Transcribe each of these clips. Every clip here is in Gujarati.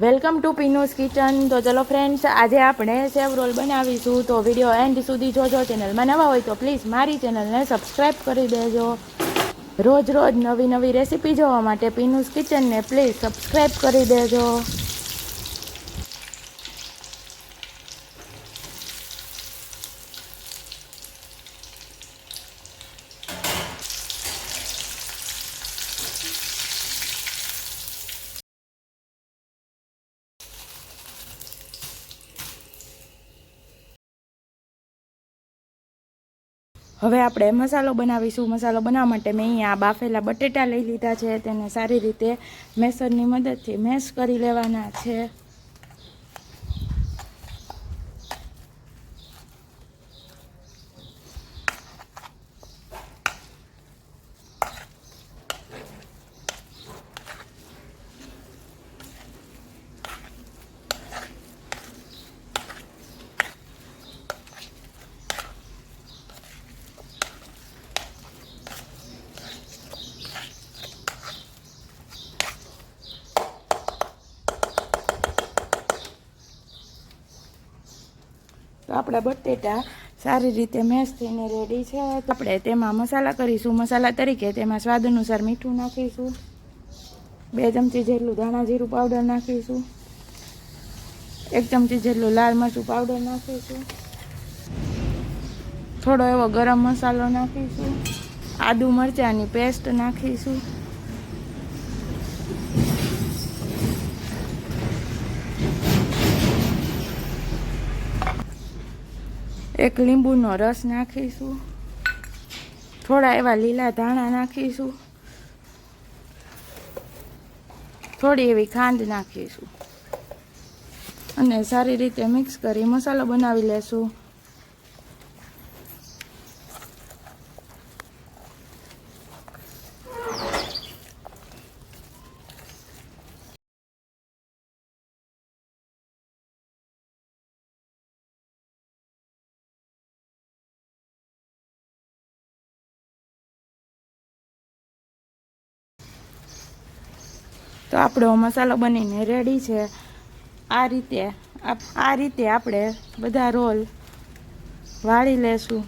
Welcome to પીનોસ kitchen. તો ચલો ફ્રેન્ડ્સ આજે આપણે સેવ રોલ બનાવીશું. તો વીડિયો એન્ડ સુધી જોજો. ચેનલમાં નવા હોય તો પ્લીઝ મારી ચેનલને સબસ્ક્રાઈબ કરી દેજો. રોજ રોજ નવી નવી રેસીપી જોવા માટે પીનુસ કિચનને પ્લીઝ સબસ્ક્રાઈબ કરી દેજો. હવે આપણે મસાલો બનાવીશું. મસાલો બનાવવા માટે મેં અહીંયા બાફેલા બટેટા લઈ લીધા છે. તેને સારી રીતે મેસરની મદદથી મેશ કરી લેવાના છે. તો આપણા બટેટા સારી રીતે મેશ થઈને રેડી છે. તો આપણે તેમાં મસાલા કરીશું. મસાલા તરીકે તેમાં સ્વાદ અનુસાર મીઠું નાખીશું. બે ચમચી જેટલું ધાણા જીરું પાવડર નાખીશું. એક ચમચી જેટલું લાલ મરચું પાવડર નાખીશું. થોડો એવો ગરમ મસાલો નાખીશું. આદુ મરચાંની પેસ્ટ નાખીશું. એક લીંબુનો રસ નાખીશું. થોડા એવા લીલા ધાણા નાખીશું. થોડી એવી ખાંડ નાખીશું. અને સારી રીતે મિક્સ કરી મસાલો બનાવી લેશું. તો આપણો મસાલો બનીને રેડી છે. આ રીતે આ રીતે આપણે બધા રોલ વાળી લેશું.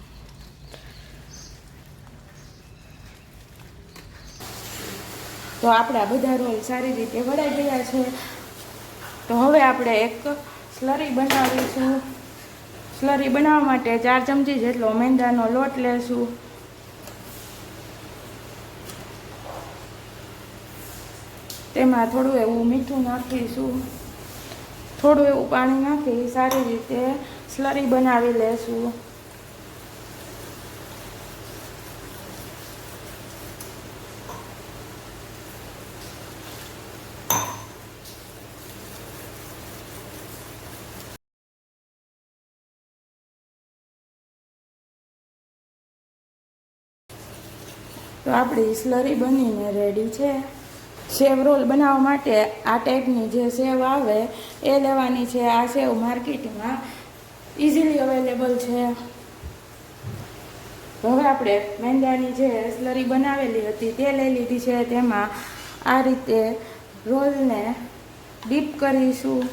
તો આપણા બધા રોલ સારી રીતે વળાઈ ગયા છે. તો હવે આપણે એક સ્લરી બનાવીશું. સ્લરી બનાવવા માટે ચાર ચમચી જેટલો મેંદાનો લોટ લેશું. તેમાં થોડું એવું મીઠું નાખીશું. થોડું એવું પાણી નાખી સારી રીતે સ્લરી બનાવી લેશું. તો આપણી સ્લરી બનીને રેડી છે. સેવ રોલ બનાવવા માટે આ ટાઈપની જે સેવ આવે, એ લેવાની છે. આ સેવ માર્કેટમાં ઇઝીલી અવેલેબલ છે. હવે આપણે મેંદાની જે સ્લરી બનાવેલી હતી, તે લઈ લીધી છે. તેમાં આ રીતે રોલને ડીપ કરીશું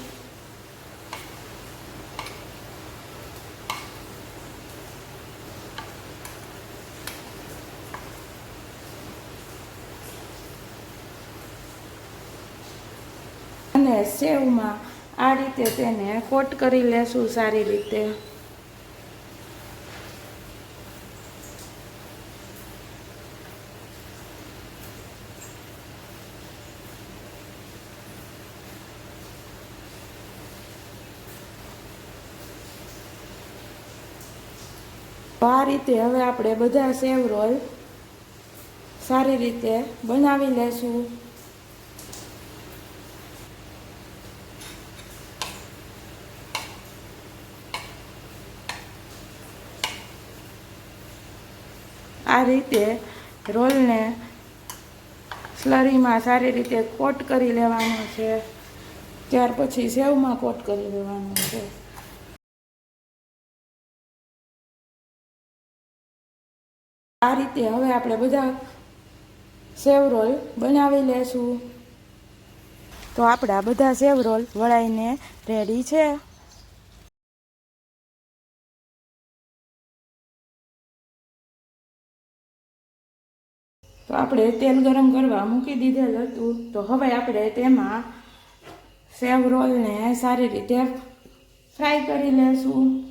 અને સેવમાં આ રીતે તેને કોટ કરી લેશું સારી રીતે. આ રીતે હવે આપણે બધા સેવ રોલ સારી રીતે બનાવી લેશું. રીતે રોલને સ્લરીમાં સારી રીતે કોટ કરી લેવાનો છે. ત્યાર પછી સેવમાં કોટ કરી લેવાનું છે. આ રીતે હવે આપણે બધા સેવ રોલ બનાવી લેશું. તો આપણા બધા સેવ રોલ વળાઈને રેડી છે. તો આપણે તેલ ગરમ કરવા મૂકી દીધેલ હતું. તો હવે આપણે તેમાં સેવ રોલને સારી રીતે ફ્રાય કરી લેશું.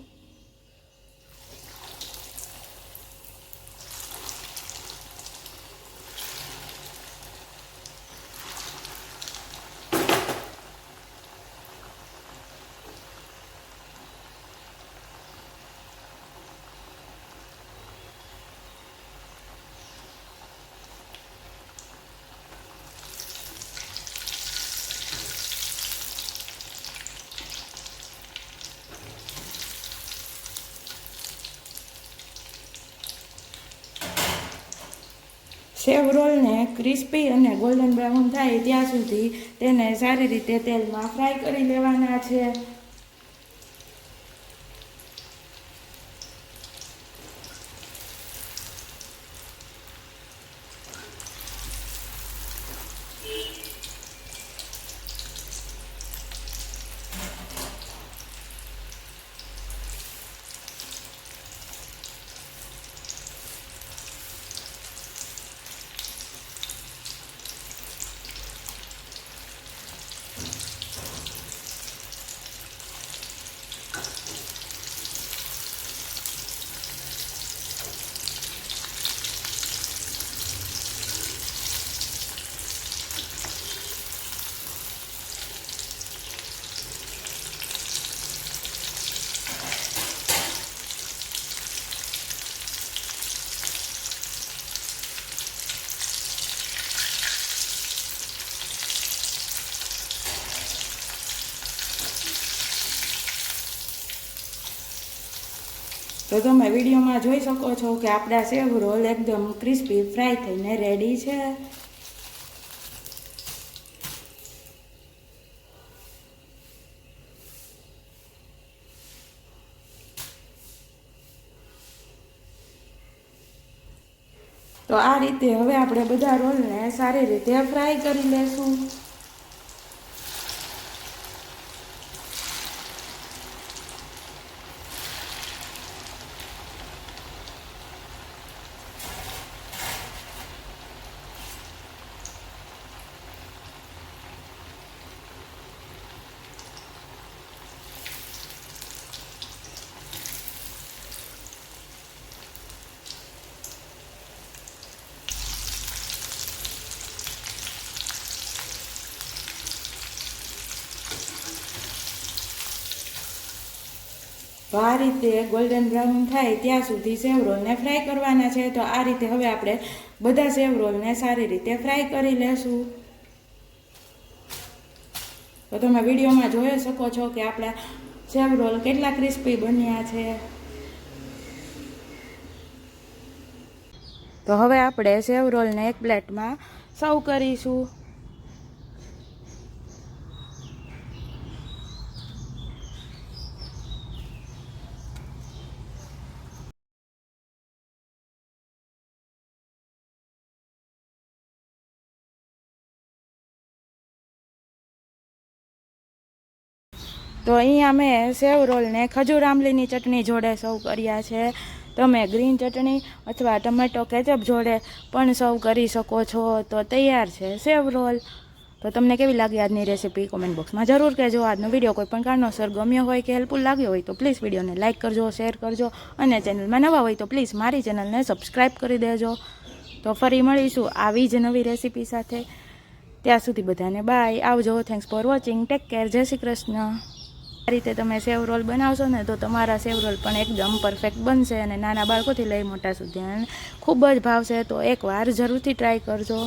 સેવ રોલને ક્રિસ્પી અને ગોલ્ડન બ્રાઉન થાય ત્યાં સુધી તેને સારી રીતે તેલમાં ફ્રાય કરી લેવાના છે. તો તમે વિડીયોમાં જોઈ શકો છો કે આપણા સેવ રોલ એકદમ ક્રિસ્પી, ફ્રાય થઈને રેડી છે. તો આ રીતે હવે આપણે બધા રોલને સારી રીતે ફ્રાય કરી લેશું. તો આ રીતે ગોલ્ડન બ્રાઉન થાય ત્યાં સુધી સેવ રોલને ફ્રાય કરવાના છે. તો આ રીતે હવે આપણે બધા સેવ રોલને સારી રીતે ફ્રાય કરી લેશું. તો તમે વિડીયોમાં જોઈ શકો છો કે આપણા સેવ રોલ કેટલા ક્રિસ્પી બન્યા છે. તો હવે આપણે સેવ રોલને એક પ્લેટમાં સર્વ કરીશું. તો અહીંયા મેં સેવ રોલને ખજૂર આંબલીની ચટણી જોડે સર્વ કર્યા છે. તમે ગ્રીન ચટણી અથવા ટમેટો, કેચઅપ જોડે પણ સર્વ કરી શકો છો. તો તૈયાર છે સેવ રોલ તો તમને કેવી લાગી આજની રેસીપી કોમેન્ટ બોક્સમાં જરૂર કહેજો. આજનો વીડિયો કોઈ પણ કારણોસર ગમ્યો હોય કે હેલ્પફુલ લાગ્યો હોય તો પ્લીઝ વિડીયોને લાઇક કરજો, શેર કરજો અને ચેનલમાં નવા હોય તો પ્લીઝ મારી ચેનલને સબસ્ક્રાઈબ કરી દેજો. તો ફરી મળીશું આવી જ નવી રેસીપી સાથે. ત્યાં સુધી બધાને બાય. આવજો. Thanks for watching take care જય શ્રી કૃષ્ણ. આ રીતે તમે સેવ રોલ બનાવશો ને તો તમારા સેવ રોલ પણ એકદમ પરફેક્ટ બનશે અને નાના બાળકોથી લઈ મોટા સુધી. અને ખૂબ જ ભાવશે તો એકવાર જરૂરથી ટ્રાય કરજો.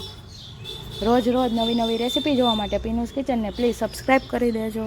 રોજ રોજ નવી નવી રેસીપી જોવા માટે પીનુસ કિચનને પ્લીઝ સબસ્ક્રાઈબ કરી દેજો.